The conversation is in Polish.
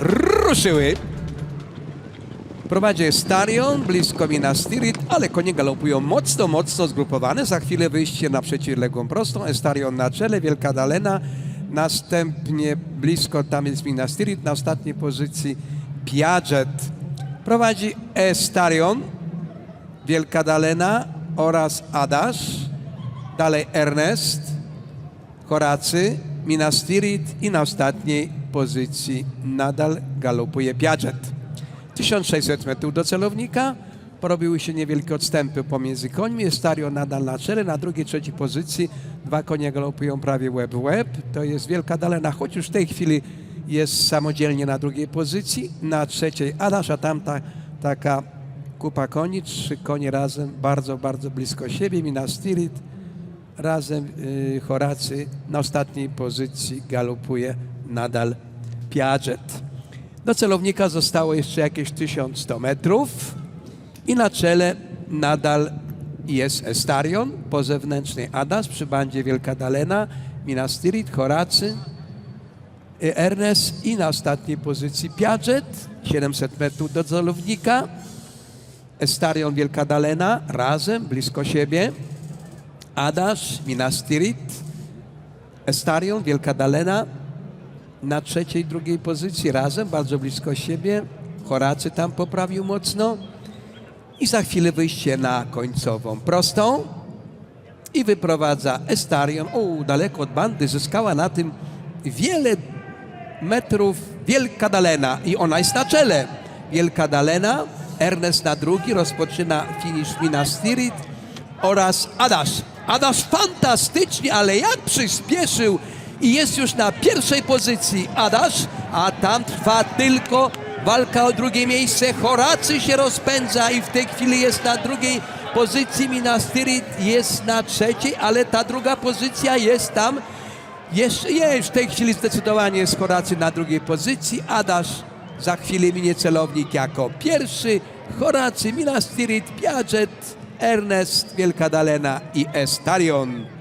ruszyły. Prowadzi Starion, blisko Minas Tirith, ale konie galopują mocno, mocno zgrupowane. Za chwilę wyjście na przeciwległą prostą. Estarion na czele, Wielka Dalena. Następnie blisko tam jest Minas Tirith. Na ostatniej pozycji Piaget. Prowadzi Estarion, Wielka Dalena oraz Adasz. Dalej Ernest, Horacy, Minas Tirith i na ostatniej pozycji nadal galopuje Piaget. 1600 metrów do celownika. Porobiły się niewielkie odstępy pomiędzy końmi. Jest Stario nadal na czele. Na drugiej, trzeciej pozycji dwa konie galopują prawie łeb w łeb. To jest Wielka Dalena, choć już w tej chwili jest samodzielnie na drugiej pozycji. Na trzeciej Adasz, a tamta taka kupa koni, trzy konie razem, bardzo, bardzo blisko siebie. Minas Tirith razem y, Horacy na ostatniej pozycji galopuje nadal Piaget. Do celownika zostało jeszcze jakieś 1100 metrów i na czele nadal jest Estarion, po zewnętrznej Adas, przy bandzie Wielka Dalena, Minas Tirith, Horacy, y, Ernest i na ostatniej pozycji Piaget, 700 metrów do celownika, Estarion, Wielka Dalena, razem, blisko siebie, Adasz, Minas Tirith, Estarion, Wielka Dalena na trzeciej, drugiej pozycji razem, bardzo blisko siebie. Horacy tam poprawił mocno. I za chwilę wyjście na końcową prostą. I wyprowadza Estarion. O, daleko od bandy. Zyskała na tym wiele metrów Wielka Dalena. I ona jest na czele. Wielka Dalena, Ernest na drugi, rozpoczyna finisz Minas Tirith oraz Adasz. Adasz fantastycznie, ale jak przyspieszył i jest już na pierwszej pozycji Adasz, a tam trwa tylko walka o drugie miejsce. Horacy się rozpędza i w tej chwili jest na drugiej pozycji. Minas jest na trzeciej, ale ta druga pozycja jest tam. Jeszcze jest w tej chwili zdecydowanie jest Horacy na drugiej pozycji. Adasz za chwilę minie celownik jako pierwszy. Horacy, Minas Tirith, Piaget, Ernest, Wielka Dalena i Estarion.